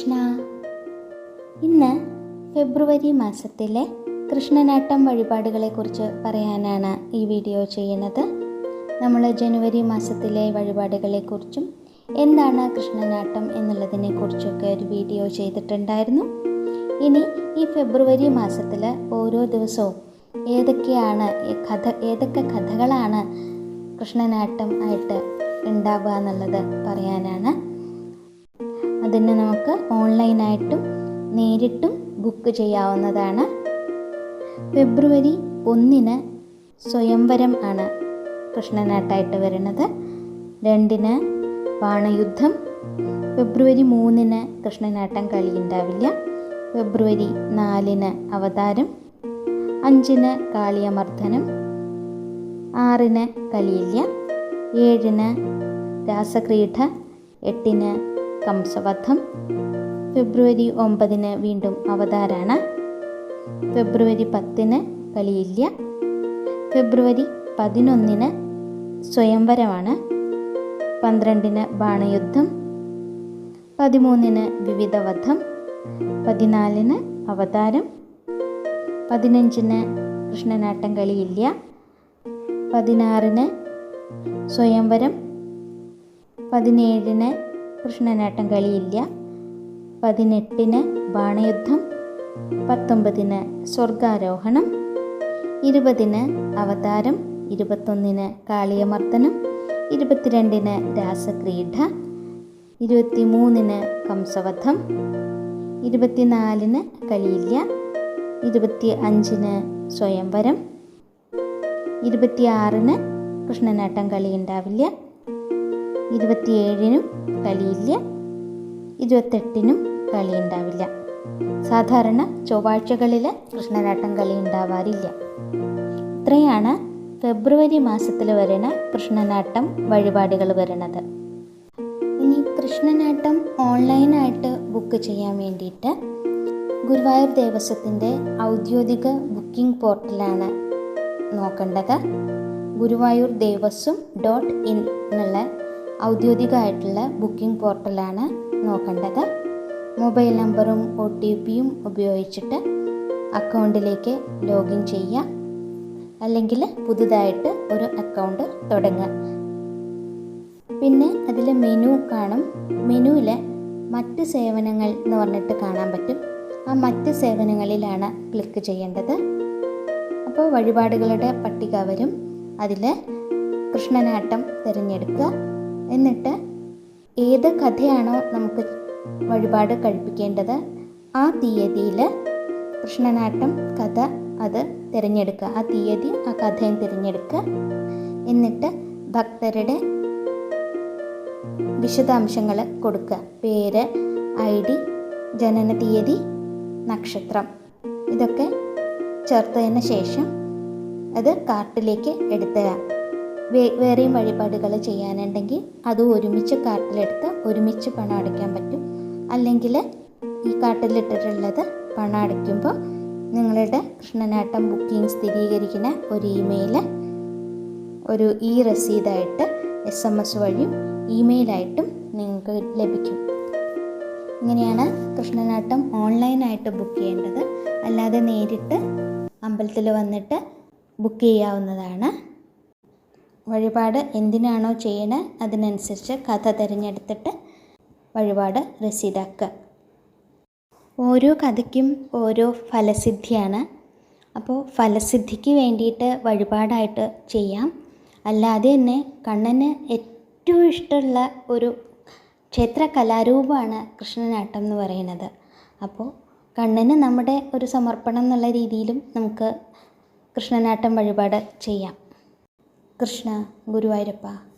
കൃഷ്ണ. ഇന്ന് ഫെബ്രുവരി മാസത്തിലെ കൃഷ്ണനാട്ടം വഴിപാടുകളെക്കുറിച്ച് പറയാനാണ് ഈ വീഡിയോ ചെയ്യുന്നത്. നമ്മൾ ജനുവരി മാസത്തിലെ വഴിപാടുകളെക്കുറിച്ചും എന്താണ് കൃഷ്ണനാട്ടം എന്നുള്ളതിനെക്കുറിച്ചൊക്കെ ഒരു വീഡിയോ ചെയ്തിട്ടുണ്ടായിരുന്നു. ഇനി ഈ ഫെബ്രുവരി മാസത്തിൽ ഓരോ ദിവസവും ഏതൊക്കെയാണ് കഥ ഏതൊക്കെ കഥകളാണ് കൃഷ്ണനാട്ടം ആയിട്ട് ഉണ്ടാവുക എന്നുള്ളത് പറയാനാണ് അതിന് നമുക്ക് ഓൺലൈനായിട്ടും നേരിട്ടും ബുക്ക് ചെയ്യാവുന്നതാണ്. ഫെബ്രുവരി ഒന്നിന് സ്വയംവരം ആണ് കൃഷ്ണനാട്ടായിട്ട് വരുന്നത്. രണ്ടിന് ബാണയുദ്ധം ഫെബ്രുവരി മൂന്നിന് കൃഷ്ണനാട്ടം കളിയുണ്ടാവില്ല. ഫെബ്രുവരി നാലിന് അവതാരം. അഞ്ചിന് കാളിയമർദ്ദനം. ആറിന് കളിയില്ല ഏഴിന് രാസക്രീഡ. എട്ടിന് കംസവധം. ഫെബ്രുവരി ഒമ്പതിന് വീണ്ടും അവതാരാണ്. ഫെബ്രുവരി പത്തിന് കളിയില്ല ഫെബ്രുവരി പതിനൊന്നിന് സ്വയംവരമാണ്. പന്ത്രണ്ടിന് ബാണയുദ്ധം. പതിമൂന്നിന് വിവിധവധം. പതിനാലിന് അവതാരം. പതിനഞ്ചിന് കൃഷ്ണനാട്ടം കളിയില്ല. പതിനാറിന് സ്വയംവരം. പതിനേഴിന് കൃഷ്ണനാട്ടം കളിയില്ല. പതിനെട്ടിന് ബാണയുദ്ധം പത്തൊമ്പതിന് സ്വർഗാരോഹണം ഇരുപതിന് അവതാരം ഇരുപത്തൊന്നിന് കാളിയമർദ്ദനം ഇരുപത്തിരണ്ടിന് രാസക്രീഡ ഇരുപത്തിമൂന്നിന് കംസവധം ഇരുപത്തിനാലിന് കളിയില്ല ഇരുപത്തി അഞ്ചിന് സ്വയംവരം ഇരുപത്തിയാറിന് കൃഷ്ണനാട്ടം കളി ഉണ്ടാവില്ല ഇരുപത്തിയേഴിനും കളിയില്ല. ഇരുപത്തെട്ടിനും കളി ഉണ്ടാവില്ല. സാധാരണ ചൊവ്വാഴ്ചകളിൽ കൃഷ്ണനാട്ടം കളി ഉണ്ടാവാറില്ല. ഇത്രയാണ് ഫെബ്രുവരി മാസത്തിൽ വരുന്ന കൃഷ്ണനാട്ടം വഴിപാടുകൾ വരുന്നത്. ഇനി കൃഷ്ണനാട്ടം ഓൺലൈനായിട്ട് ബുക്ക് ചെയ്യാൻ വേണ്ടിയിട്ട് ഗുരുവായൂർ ദേവസ്വത്തിന്റെ ഔദ്യോഗിക ബുക്കിംഗ് പോർട്ടലാണ് നോക്കേണ്ടത്. ഗുരുവായൂർ ദേവസ്വം ഡോട്ട് ഇൻ എന്നുള്ള ഔദ്യോഗികമായിട്ടുള്ള ബുക്കിംഗ് പോർട്ടലാണ് നോക്കേണ്ടത്. മൊബൈൽ നമ്പറും ഒ ടി പിയും ഉപയോഗിച്ചിട്ട് അക്കൗണ്ടിലേക്ക് ലോഗിൻ ചെയ്യുക. അല്ലെങ്കിൽ പുതുതായിട്ട് ഒരു അക്കൗണ്ട് തുടങ്ങുക. പിന്നെ അതിൽ മെനു കാണും. മെനുവിൽ മറ്റ് സേവനങ്ങൾ എന്ന് പറഞ്ഞിട്ട് കാണാൻ പറ്റും. ആ മറ്റ് സേവനങ്ങളിലാണ് ക്ലിക്ക് ചെയ്യേണ്ടത്. അപ്പോൾ വഴിപാടുകളുടെ പട്ടിക വരും. അതിൽ കൃഷ്ണനാട്ടം തിരഞ്ഞെടുക്കുക. എന്നിട്ട് ഏത് കഥയാണോ നമുക്ക് വഴിപാട് കഴിപ്പിക്കേണ്ടത് ആ തീയതിയിൽ കൃഷ്ണനാട്ടം കഥ അത് തിരഞ്ഞെടുക്കുക. ആ തീയതി ആ കഥയും തിരഞ്ഞെടുക്കുക. എന്നിട്ട് ഭക്തരുടെ വിശദാംശങ്ങൾ കൊടുക്കുക. പേര് ഐ ഡി ജനന തീയതി നക്ഷത്രം. ഇതൊക്കെ ചേർത്തതിന് ശേഷം അത് കാർട്ടിലേക്ക് എടുത്തുക. വേറെയും വഴിപാടുകൾ ചെയ്യാനുണ്ടെങ്കിൽ അത് ഒരുമിച്ച് കാർട്ടിലെടുത്ത് ഒരുമിച്ച് പണം അടയ്ക്കാൻ പറ്റും. അല്ലെങ്കിൽ ഈ കാർട്ടിലിട്ടിട്ടുള്ളത് പണം അടയ്ക്കുമ്പോൾ നിങ്ങളുടെ കൃഷ്ണനാട്ടം ബുക്കിംഗ് സ്ഥിരീകരിക്കുന്ന ഒരു ഇമെയിൽ ഒരു ഇ റസീദായിട്ട് എസ് എം എസ് വഴിയും ഇമെയിലായിട്ടും നിങ്ങൾക്ക് ലഭിക്കും. ഇങ്ങനെയാണ് കൃഷ്ണനാട്ടം ഓൺലൈനായിട്ട് ബുക്ക് ചെയ്യേണ്ടത്. അല്ലാതെ നേരിട്ട് അമ്പലത്തിൽ വന്നിട്ട് ബുക്ക് ചെയ്യാവുന്നതാണ്. വഴിപാട് എന്തിനാണോ ചെയ്യണത് അതിനനുസരിച്ച് കഥ തിരഞ്ഞെടുത്തിട്ട് വഴിപാട് രസീതാക്കുക ഓരോ കഥയ്ക്കും ഓരോ ഫലസിദ്ധിയാണ്. അപ്പോൾ ഫലസിദ്ധിക്ക് വേണ്ടിയിട്ട് വഴിപാടായിട്ട് ചെയ്യാം. അല്ലാതെ തന്നെ കണ്ണന് ഏറ്റവും ഇഷ്ടമുള്ള ഒരു ക്ഷേത്ര കലാരൂപമാണ് കൃഷ്ണനാട്ടം എന്ന് പറയുന്നത്. അപ്പോൾ കണ്ണന് നമ്മുടെ ഒരു സമർപ്പണം എന്നുള്ള രീതിയിലും നമുക്ക് കൃഷ്ണനാട്ടം വഴിപാട് ചെയ്യാം. കൃഷ്ണ ഗുരുവായൂരപ്പ.